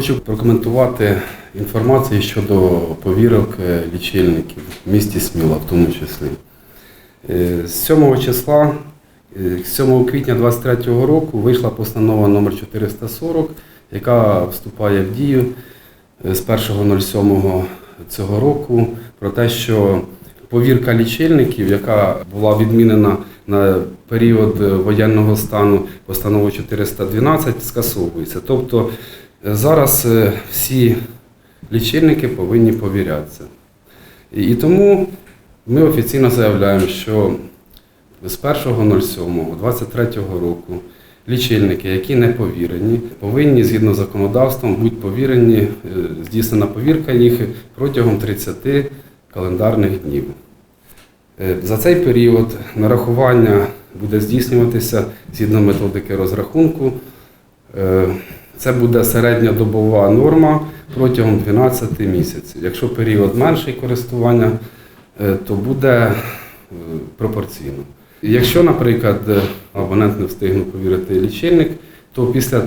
Хочу прокоментувати інформацію щодо повірок е, лічильників в місті Сміла, в тому числі. Е, З 7 числа, е, з 7 квітня 2023 року вийшла постанова номер 440, яка вступає в дію е, з 1.07 цього року про те, що повірка лічильників, яка була відмінена на період е, воєнного стану постановою 412, скасовується. Тобто е, зараз е, всі лічильники повинні повірятися. І, тому ми офіційно заявляємо, що з 1.07.23 року лічильники, які не повірені, повинні згідно з законодавством бути повірені, е, здійснена повірка їх протягом 30 календарних днів. Е, За цей період нарахування буде здійснюватися згідно методики розрахунку. Це буде середньодобова норма протягом 12 місяців. Якщо період менший користування, е, то буде е, пропорційно. Якщо, наприклад, е, абонент не встигне повірити лічильник, то після,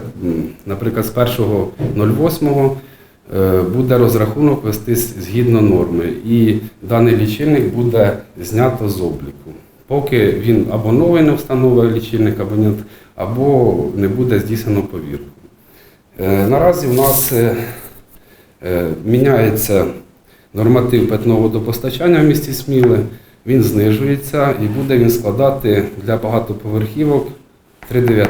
наприклад, з 1.08 е, буде розрахунок вестись згідно норми, і даний лічильник буде знято з обліку. Поки він або новий не встановив лічильник абонент, або не буде здійснено повірку. Е, Наразі у нас е, е, міняється норматив питного водопостачання в місті Сміле, він знижується і буде він складати для багатоповерхівок 3,19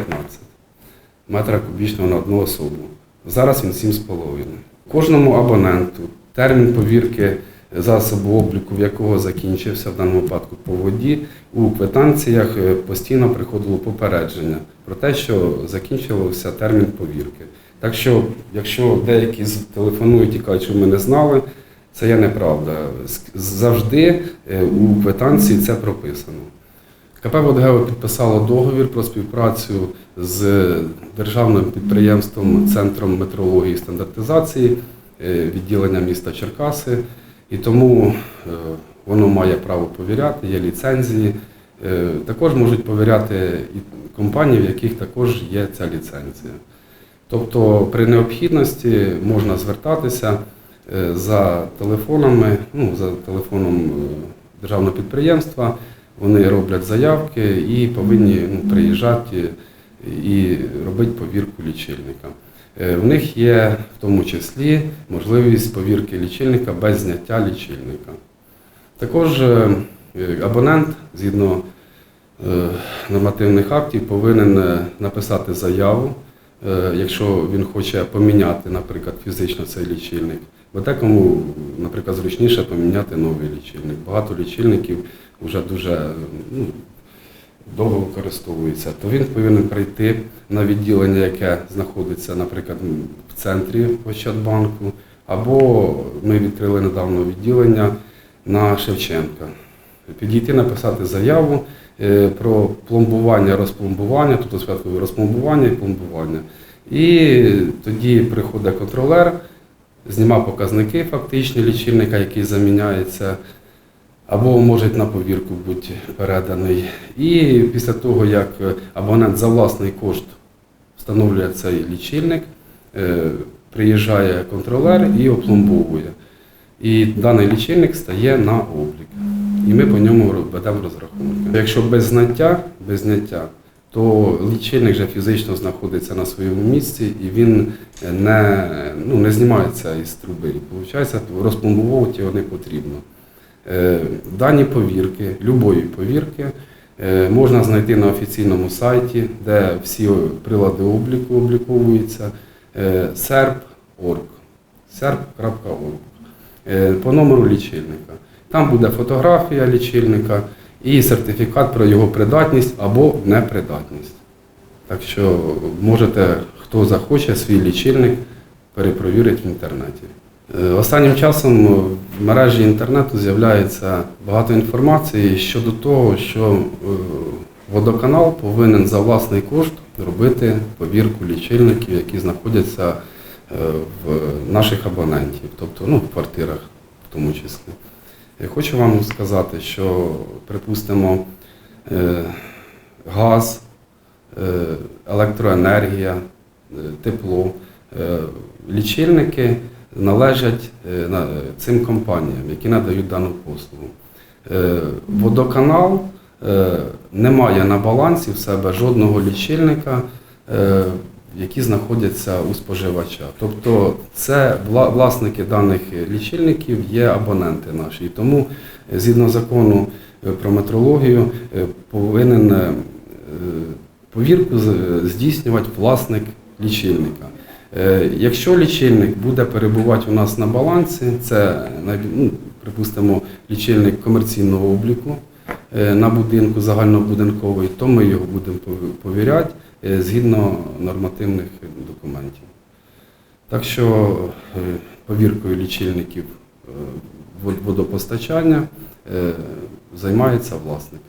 метра кубічного на одну особу. Зараз він 7,5. Кожному абоненту термін повірки засобу обліку, в якого закінчився в даному випадку по воді, у квитанціях постійно приходило попередження про те, що закінчився термін повірки. Так що, якщо деякі телефонують і кажуть, що ми не знали, це є неправда. Завжди е, у квитанції це прописано. КП «Водгео» підписало договір про співпрацю з державним підприємством Центром метрології і стандартизації е, відділення міста Черкаси, і тому е, воно має право повіряти, є ліцензії. Е, Також можуть повіряти і компанії, в яких також є ця ліцензія. Тобто при необхідності можна звертатися е, за телефонами, ну, за телефоном е, державного підприємства. Вони роблять заявки і повинні ну, приїжджати і робити повірку лічильника. Е, В них є в тому числі можливість повірки лічильника без зняття лічильника. Також абонент згідно нормативних актів повинен написати заяву, якщо він хоче поміняти, наприклад, фізично цей лічильник. Бо декому, наприклад, зручніше поміняти новий лічильник. Багато лічильників вже дуже ну, довго використовуються, то він повинен прийти на відділення, яке знаходиться, наприклад, в центрі Ощадбанку, або ми відкрили недавно відділення на Шевченка. Підійти, написати заяву е, про пломбування, розпломбування, тобто святкове розпломбування і пломбування. І тоді приходить контролер, знімав показники фактичні лічильника, який заміняється, або може на повірку бути переданий. І після того, як абонент за власний кошт встановлює цей лічильник, е, приїжджає контролер і опломбовує. І даний лічильник стає на облік. І ми по ньому ведемо розрахунки. Якщо без знаття, без зняття, то лічильник вже фізично знаходиться на своєму місці і він не, ну, не знімається із труби. І виходить, розпломбовувати його не потрібно. Е, Дані повірки, любої повірки, е, можна знайти на офіційному сайті, де всі прилади обліку обліковуються. е, serp.org. Е, По номеру лічильника. Там буде фотографія лічильника і сертифікат про його придатність або непридатність. Так що можете, хто захоче, свій лічильник перепровірити в інтернеті. Е, Останнім часом в мережі інтернету з'являється багато інформації щодо того, що е, водоканал повинен за власний кошт робити повірку лічильників, які знаходяться е, в наших абонентів, тобто ну, в квартирах в тому числі. Я хочу вам сказати, що, припустимо, е, газ, е, електроенергія, е, тепло лічильники належать цим компаніям, які надають дану послугу. Водоканал не має на балансі в себе жодного лічильника, які знаходяться у споживача. Тобто це власники даних лічильників є абоненти наші. І тому е, згідно закону е, про метрологію е, повинен повірку здійснювати власник лічильника. Якщо лічильник буде перебувати у нас на балансі, це ну, припустимо лічильник комерційного обліку на будинку загальнобудинковий, то ми його будемо повіряти е, згідно нормативних документів. Так що е, повіркою лічильників е, водопостачання е, займається власник.